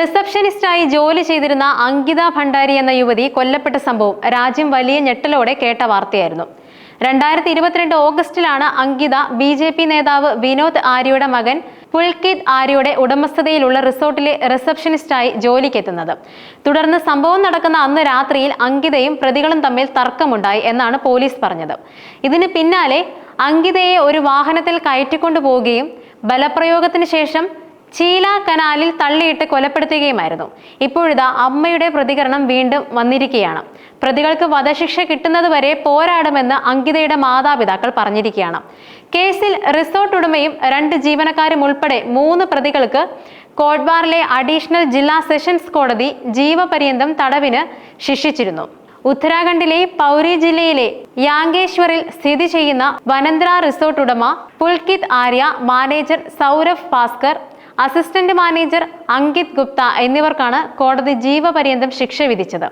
റിസപ്ഷനിസ്റ്റായി ജോലി ചെയ്തിരുന്ന അങ്കിത ഭണ്ഡാരി എന്ന യുവതി കൊല്ലപ്പെട്ട സംഭവം രാജ്യം വലിയ ഞെട്ടലോടെ കേട്ട വാർത്തയായിരുന്നു. രണ്ടായിരത്തി ഇരുപത്തിരണ്ട് ഓഗസ്റ്റിലാണ് അങ്കിത ബി ജെ പി നേതാവ് വിനോദ് ആര്യയുടെ മകൻ പുൽകിത് ആര്യയുടെ ഉടമസ്ഥതയിലുള്ള റിസോർട്ടിലെ റിസപ്ഷനിസ്റ്റായി ജോലിക്കെത്തുന്നത്. തുടർന്ന് സംഭവം നടക്കുന്ന അന്ന് രാത്രിയിൽ അങ്കിതയും പ്രതികളും തമ്മിൽ തർക്കമുണ്ടായി എന്നാണ് പോലീസ് പറഞ്ഞത്. ഇതിന് പിന്നാലെ അങ്കിതയെ ഒരു വാഹനത്തിൽ കയറ്റിക്കൊണ്ടു പോവുകയും ബലപ്രയോഗത്തിന് ശേഷം ചീല കനാലിൽ തള്ളിയിട്ട് കൊലപ്പെടുത്തുകയുമായിരുന്നു. ഇപ്പോഴിതാ അമ്മയുടെ പ്രതികരണം വീണ്ടും വന്നിരിക്കുകയാണ്. പ്രതികൾക്ക് വധശിക്ഷ കിട്ടുന്നതുവരെ പോരാടുമെന്ന് അങ്കിതയുടെ മാതാപിതാക്കൾ പറഞ്ഞിരിക്കുകയാണ്. കേസിൽ റിസോർട്ട് ഉടമയും രണ്ട് ജീവനക്കാരും ഉൾപ്പെടെ മൂന്ന് പ്രതികൾക്ക് കോട്ട്ബാറിലെ അഡീഷണൽ ജില്ലാ സെഷൻസ് കോടതി ജീവപര്യന്തം തടവിന് ശിക്ഷിച്ചിരുന്നു. ഉത്തരാഖണ്ഡിലെ പൗരി ജില്ലയിലെ യാങ്കേശ്വറിൽ സ്ഥിതി ചെയ്യുന്ന വനന്ദ്ര റിസോർട്ട് ഉടമ Pulkit Arya manager Saurabh Bhaskar assistant manager Ankit Gupta എന്നിവർക്കാണ് കോടതി ജീവപര്യന്തം ശിക്ഷ വിധിച്ചത്.